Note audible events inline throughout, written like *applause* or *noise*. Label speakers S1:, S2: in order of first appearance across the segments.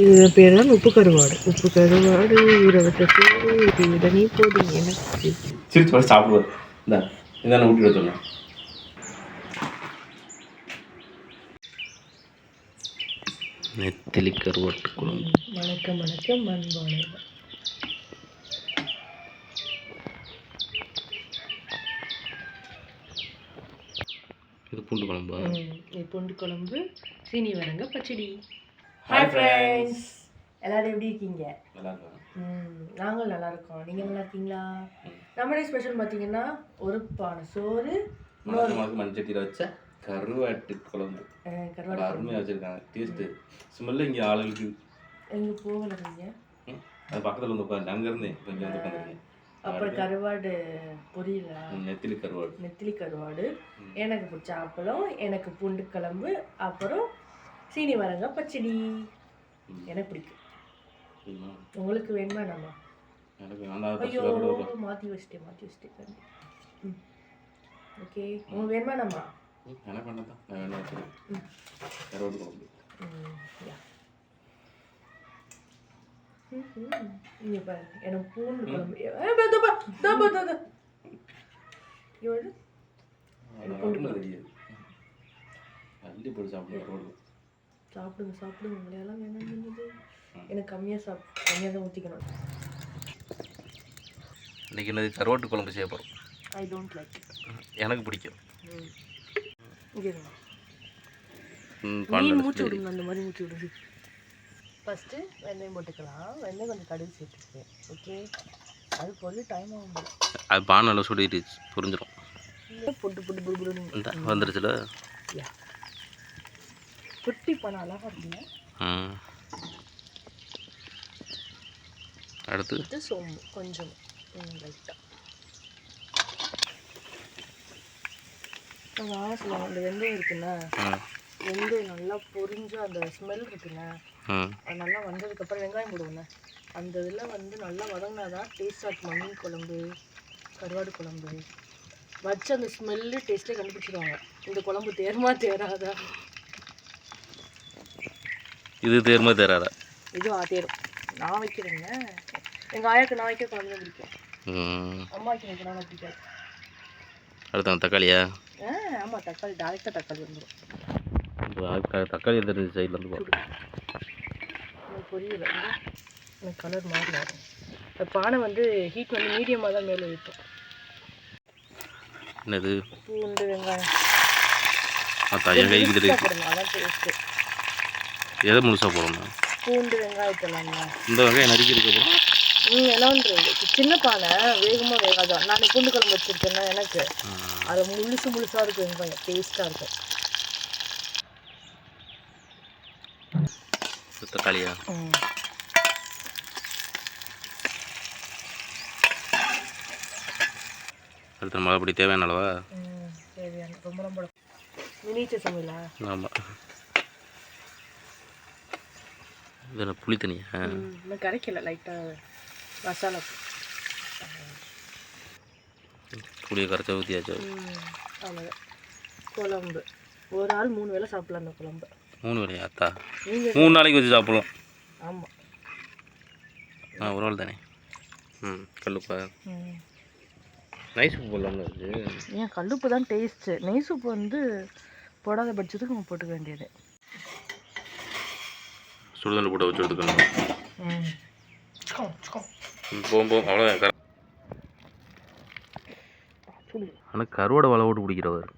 S1: இது பேர் தான் உப்பு கருவாடு உப்பு கருவாடு இருபத்தி இதனே போதும் எனக்கு.
S2: சிரிச்சு பார்த்து சாப்பிடுவார் இந்த இதான் ஊட்டி சொன்னேன் நெத்திலி கருவாட்டு குழம்பு.
S1: வணக்கம் வணக்கம் மண்பானை
S2: இது பூண்டு குழம்பா?
S1: இது பூண்டு குழம்பு சீனி வரங்க பச்சடி. ஹாய் ஃப்ரெண்ட்ஸ் எல்லாரும் எப்படி இருக்கீங்க? நாங்களும் நல்லா இருக்கோம் நீங்கள் நல்லா இருக்கீங்களா? நம்மளுடைய ஸ்பெஷல் பார்த்தீங்கன்னா ஒரு பானை சோறு
S2: மண்சட்டியில் வச்ச கருவாட்டு குழம்பு.
S1: அஹ், கருவாடு
S2: நல்லா அருமையாக வச்சுருக்காங்க. டேஸ்ட்டு ஸ்மெல்லு இங்கே ஆளுகளுக்கு
S1: எங்கே போகல நீங்கள்
S2: ம், அது பக்கத்தில் வந்து உட்காந்து அங்கேருந்தே இப்போ இங்கே வந்து உட்காந்துருக்கேன்
S1: அப்புறம் கருவாடு பொரியல?
S2: நெத்திலி கருவாடு.
S1: நெத்திலி கருவாடு. எனக்கு பிடிச்ச அப்பளம் எனக்கு பூண்டு குழம்பு அப்புறம் சீனி வரங்க பச்சடி எனக்கு பிடிக்கும்? உங்களுக்கு வேணுமா நம்ம? ஐயோ மாற்றி வச்சிட்டேன் மாற்றி வச்சிட்டேன் ம். ஓகே உங்களுக்கு வேணுமா நம்ம?
S2: எனக்கு வேண்டாம் நான் வேணா வச்சுருக்கேன்
S1: இங்கே எனக்கு பூண்டு குழம்பு.
S2: அள்ளி போட்டு சாப்பிடுங்க
S1: சாப்பிடுங்க. உங்களையெல்லாம் வேணாம் எனக்கு கம்மியாக சாப் கம்மியாக தான் ஊற்றிக்கணும்
S2: இன்றைக்கி என்னது? கருவாட்டு குழம்பு செய்ய போகிறோம்
S1: ஐ டோன்ட் லைக்
S2: எனக்கு பிடிக்கும்.
S1: மீன் மூச்சு விடுங்க அந்த மாதிரி மூச்சு விடுங்க. ஃபஸ்ட்டு வெந்தயம் போட்டுக்கலாம். வெந்தயம் கொஞ்சம் கடுகு சேர்த்துக்குவேன் ஓகே அது பொருள் டைம் ஆகும்.
S2: அது பானை சுடிட்டு புரிஞ்சிடும்
S1: இல்லை பொட்டு பொட்டு பொட்டு பொட்டு
S2: வந்துருச்சுல?
S1: குட்டி பணம் அழகாக இருக்குங்க.
S2: அடுத்து?
S1: சோம்பு கொஞ்சம். லைட்டாக சொல்லுவாங்க அந்த வெந்தயம் இருக்குண்ணா வெந்தயம் நல்லா பொரிஞ்சு அந்த ஸ்மெல் இருக்குண்ணா அது நல்லா வந்ததுக்கப்புறம் வெங்காயம் போடுவோண்ணே அந்த இதில் வந்து நல்லா வதங்கினா தான் டேஸ்ட்டாக இருக்கும். மீன் குழம்பு கருவாடு குழம்பு. வச்சு அந்த ஸ்மெல்லு டேஸ்ட்டே கண்டுபிடிச்சிடுவாங்க இந்த குழம்பு தேருமா தேராதா?
S2: இது தேர்மா தேராதா
S1: இது தேரும். நான் வைக்கிறேங்க. எங்கள் ஆயாக்கு நான் வைக்க குழம்பு தான் பிடிக்கும்.
S2: ம்.
S1: அம்மா வைக்க வைக்கிறாங்க பிடிக்காது.
S2: அடுத்து தக்காளியா?
S1: ஆ ஆமாம் தக்காளி டேரெக்டாக தக்காளி வந்துடும்
S2: தக்காளி சைட்லேருந்து போகிறோம்
S1: எனக்கு புரியல. எனக்கு கலர் மாறல அந்த பானை வந்து ஹீட் வந்து மீடியமாக தான் மேலே வைப்போம்
S2: என்னது?
S1: பூண்டு வெங்காயம்.
S2: என் கைக்கு தெரியுது
S1: போடணும் அதான் டேஸ்ட்டு
S2: எதை முழுசாக போடணும்
S1: பூண்டு வெங்காயத்தெல்லாம்ண்ணா
S2: இந்த வெங்காயம் நறுக்கி இருக்க போகிறோம்
S1: நீங்கள் என்னன்றது சின்ன பானை வேகமாக வேகாதான் நான் பூண்டு குழம்பு வச்சுருக்கேன்னா எனக்கு. அது முழுசு முழுசாக இருக்கும் வெங்காயம். டேஸ்ட்டாக இருக்கும்
S2: தக்காளியா?
S1: ம்.
S2: அடுத்து மழைப்படி தேவையான அளவா?
S1: ம் தேவையான ரொம்ப ரொம்ப மினிச்சர் சமையலா
S2: ஆமாம் இது என்ன புளி தனியா
S1: ம் இன்னும் கரைக்கல லைட்டாக மசாலா.
S2: புளியை கரைச்சா ஊற்றியாச்சு
S1: ம் அவ்வளோதான் குழம்பு. ஒரு ஆள் மூணு வேளை சாப்பிடலாம் அந்த குழம்பு.
S2: மூணு வேலையா அத்தா? மூணு நாளைக்கு வச்சு சாப்பிடலாம்
S1: ஆமாம்
S2: ஆ ஒரு ஆள் தானே? ம் கல்லுப்பா.
S1: ம்.
S2: நைஸ் உப்பு போடலாம்ல அது?
S1: ஏன் கல்லுப்பு தான் டேஸ்ட்டு நெய் சூப்பு வந்து போடாத பட்சத்துக்கு நம்ம போட்டுக்க வேண்டியது.
S2: சுடுதண்ணி போட்டு வச்சு எடுத்துக்கணும் போகும் போகும் அவ்வளோதான் ஆனால் கருவாடை வலை போட்டு பிடிக்கிறவர்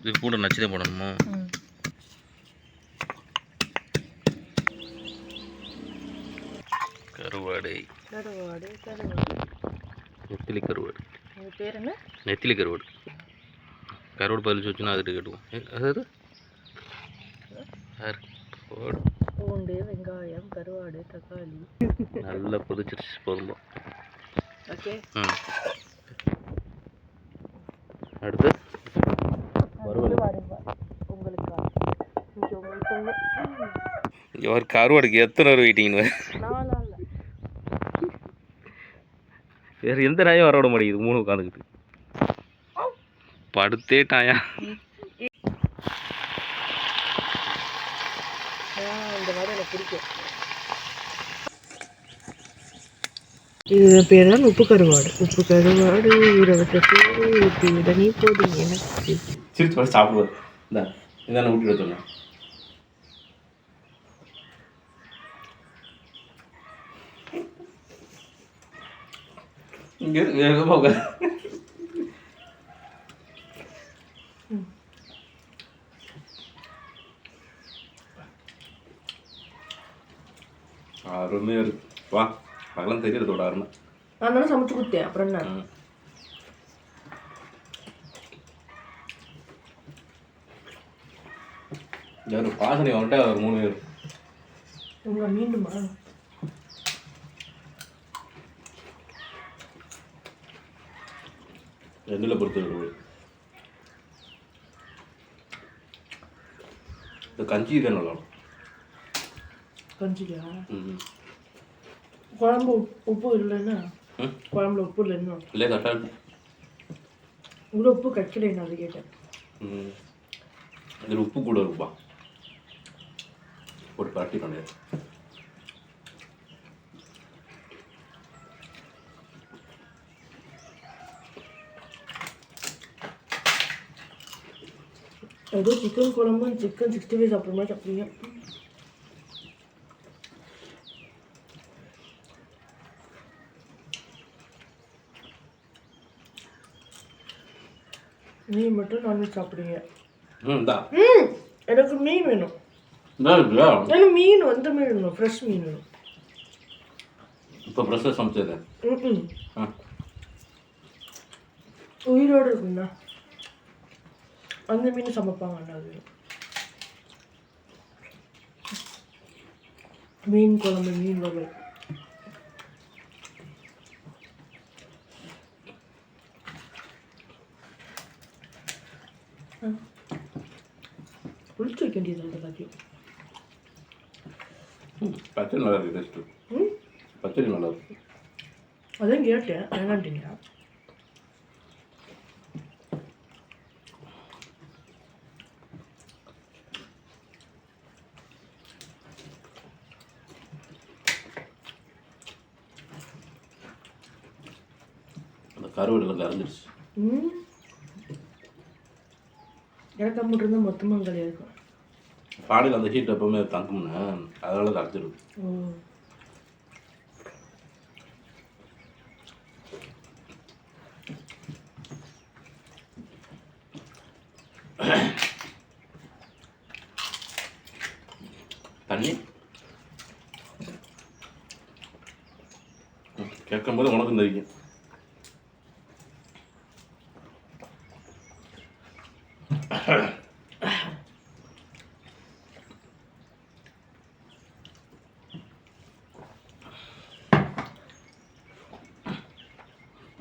S2: இது கூட நச்சுதே போடணுமா?
S1: ம்
S2: கருவாடை.
S1: கருவாடு கருவாடு.
S2: நெத்திலி கருவாடு.
S1: அது பேர் என்ன?
S2: நெத்திலி கருவாடு. கருவாடு பதில் வச்சுன்னா அதுட்டு கட்டுவோம் அதாவது யார்?
S1: பூண்டு வெங்காயம் கருவாடு தக்காளி.
S2: நல்லா கொதிச்சிருச்சு போதும்
S1: ஓகே
S2: அடுத்து. ஒரு கருவாடுக்கு எத்தனை பேர் வெயிட்டிங்கன்னு வேறு எந்த நாயும் வர விட மாட்டேங்குது மூணு உட்காந்துக்கிட்டு. படுத்தே டாயா.
S1: இந்த மாதிரி எனக்கு பிடிக்கும். இது பேர் தான் உப்பு கருவாடு உப்பு கருவாடு இருபத்தி சோறு விட நீ போதும் எனக்கு.
S2: சிரிச்சு பார்த்து சாப்பிடுவார் இந்த இதான் ஊட்டி சொன்னேன். இங்கே வேகமாக அருமையாக இருக்கு. வா அதெல்லாம் தெரியறதோட அருமை.
S1: நான் தானே சமைச்சு கொடுத்தேன். அப்புறம் என்ன?
S2: ஒரு பாசனை வந்துட்டா ஒரு மூணு பேர்.
S1: உங்களை மீண்டுமா?
S2: ரெண்டில் பொறுத்து இந்த கஞ்சி தான் நல்லா.
S1: கஞ்சிக்கா குழம்பு உப்பு- இல்லைன்னா குழம்புல உப்பு இல்லைன்னா
S2: இல்லை கரெக்டாக
S1: இவ்வளோ உப்பு கக்கலைன்னு அது கேட்டேன்
S2: ம் இதில் உப்பு கூட இருக்குப்பா போட்டு பரட்டி கிடையாது
S1: ஏதோ சிக்கன் குழம்பு சிக்கன் சிக்ஸ்டி ஃபைவ் சாப்பிட்ற மாதிரி சாப்பிட்றீங்க நீ மட்டும் நான்வெஜ் சாப்பிட்றீங்க
S2: ம்
S1: எனக்கு மீன் வேணும். எனக்கு மீன் வந்து மீன் வேணும் ஃப்ரெஷ் மீன் வேணும்.
S2: இப்போ ப்ரெஷ்ஷாக சமைச்சது?
S1: ம் உயிரோடு இருக்குண்ணா அந்த மீன் சமைப்பாங்கண்ணா அது. மீன் குழம்பு மீன் வகை புளிச்சு வைக்க வேண்டியது எல்லாத்தையும்
S2: ம் பச்சடி நல்லா இருக்குது டேஸ்ட்டு பச்சடி நல்லா இருக்கு
S1: அதான் கேட்டேன் வேணான்ட்டீங்க.
S2: அந்த கருவேடெல்லாம் கரைஞ்சிருச்சு.
S1: ம். மட்டும் இருந்தால் மொத்தமாக கிடையாது
S2: பாடியில் அந்த ஹீட் எப்பவுமே தங்கும்னு. அதனால கரைச்சிடும்
S1: ஓ.
S2: தண்ணி. கேட்கும்போது உனக்கும் தெரியும்.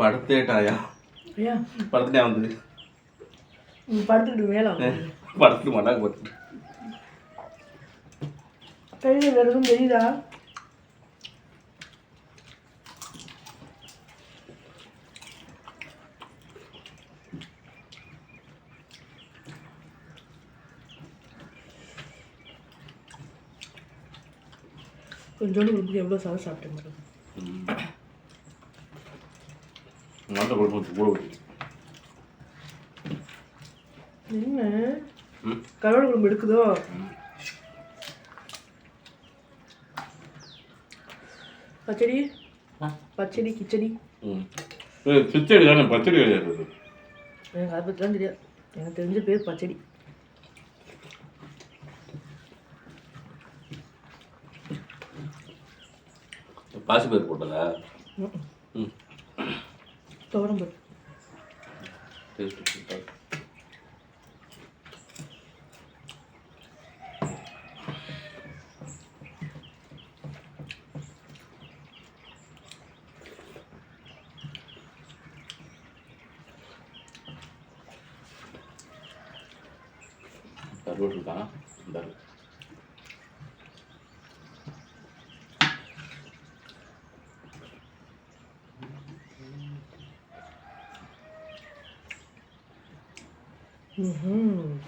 S2: படுத்தேட்டாயா படுத்துட்டே வந்து
S1: நீ படுத்துக்கிட்டு மேலே
S2: படுத்துட்டு மாட்டாங்க படுத்துட்டு
S1: கையில் வேறு எதுவும் தெரியுதா? கொஞ்சோண்டு உங்களுக்கு எவ்வளோ சாதம் சாப்பிட்டேன் மேடம்.
S2: நல்ல குழம்பு கூட ஊற்றி
S1: என்ன? கருவாடு குழம்பு எடுக்குதோ? பச்சடி. பச்சடி கிச்சடி.
S2: கிச்சடி தானே பச்சடி கிடையாது
S1: எனக்கு அதை பற்றிலாம் தெரியாது. எனக்கு தெரிஞ்ச பேர் பச்சடி.
S2: பாசிப்பயிர் போட்டதா?
S1: ம், ம்.
S2: கருவாட்டு துவரம் இந்த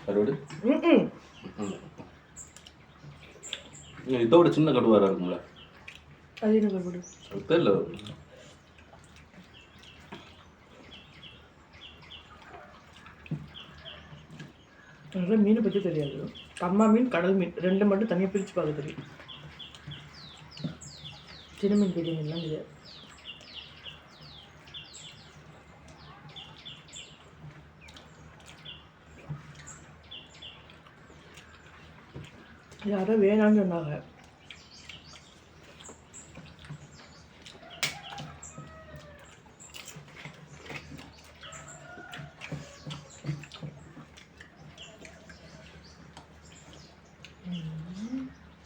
S2: கருவேடு
S1: ம்ம்.
S2: ம். இதோட சின்ன கடுவாரா இருக்குங்களா?
S1: அது என்ன கருவாடு
S2: தெரியல.
S1: எனக்கு மீனை பற்றி தெரியாது. அம்மா மீன் கடல் மீன் ரெண்டு மட்டும் தனியாக பிரித்து பார்க்க தெரியும். சின்ன மீன் பெரிய மீன்லாம் தெரியாது. யாரோ வேணான்னு சொன்னாங்க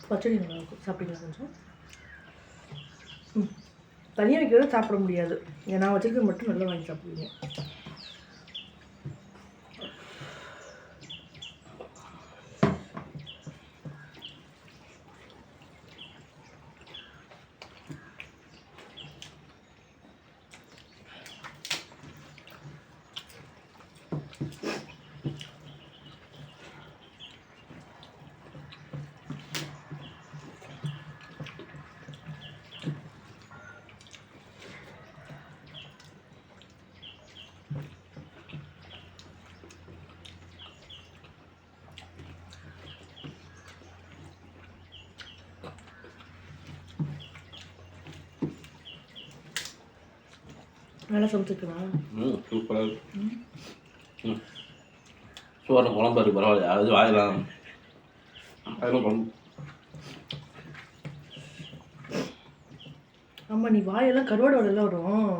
S1: பச்சடி நல்லா இருக்கும் சாப்பிட்டீங்களா கொஞ்சம் ம் தனியாக வைக்கிறது சாப்பிட முடியாது ஏன்னா நான் வச்சுருக்கிறது மட்டும் நல்லா வாங்கி சாப்பிடுவீங்க நல்லா சமைச்சிருக்கலாம்
S2: ம் சூப்பராக ம். சோறு குழம்பு இருக்கு பரவாயில்ல அது வாயிலாம் அதெல்லாம் குழம்பு.
S1: ஆமாம் நீ வாயெல்லாம் கருவாடு எல்லாம் வரும்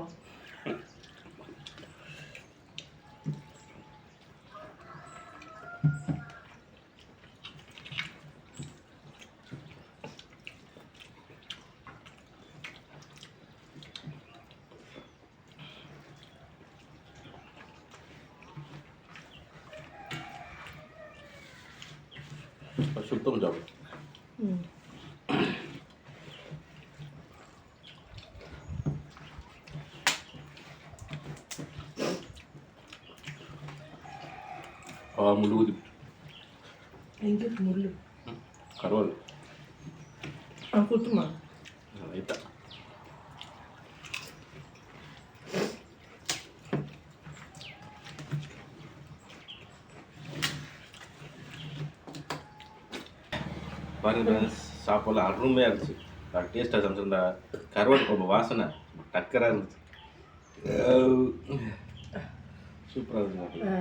S2: சுத்தம் சாப்பிடும்
S1: ம்
S2: ஆ முழுகுது
S1: எங்கே இருக்கு முள்
S2: கருவாடு
S1: ஆ
S2: பாருங்க friends, சாப்பாடு அருமையாக இருந்துச்சு டேஸ்ட்டாக சமைச்சிருந்தா கருவாடு குழம்பு வாசனை டக்கராக இருந்துச்சு. சூப்பராக இருந்துச்சு
S1: ஆ.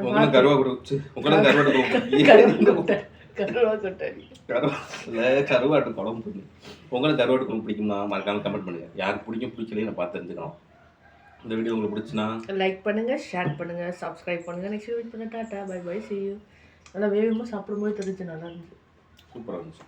S2: உங்களுக்கு கருவாடு கொடுச்சு உங்களுக்கு கருவாடு
S1: கருவாடு
S2: குழம்பு *laughs*
S1: கொட்டை. கருவா கொட்டாடி
S2: கருவாடுல கருவாட்டு குழம்பு உங்களுக்கு கருவாட்டு குழம்பு பிடிக்குமா? மறக்காம கமெண்ட் பண்ணுங்க. யாருக்கு பிடிக்கும் பிடிக்கலையும் நான் பார்த்து தெரிஞ்சுக்கணும். இந்த வீடியோ உங்களுக்கு பிடிச்சுன்னா
S1: லைக் பண்ணுங்க ஷேர் பண்ணுங்க சப்ஸ்கிரைப் பண்ணுங்க. நெக்ஸ்ட் வீக் பண்ண tata bye bye see you. நல்லா வேகமாக சாப்பிடும்போது தெரிஞ்சு நல்லா இருந்துச்சு.
S2: சூப்பராக இருந்துச்சு.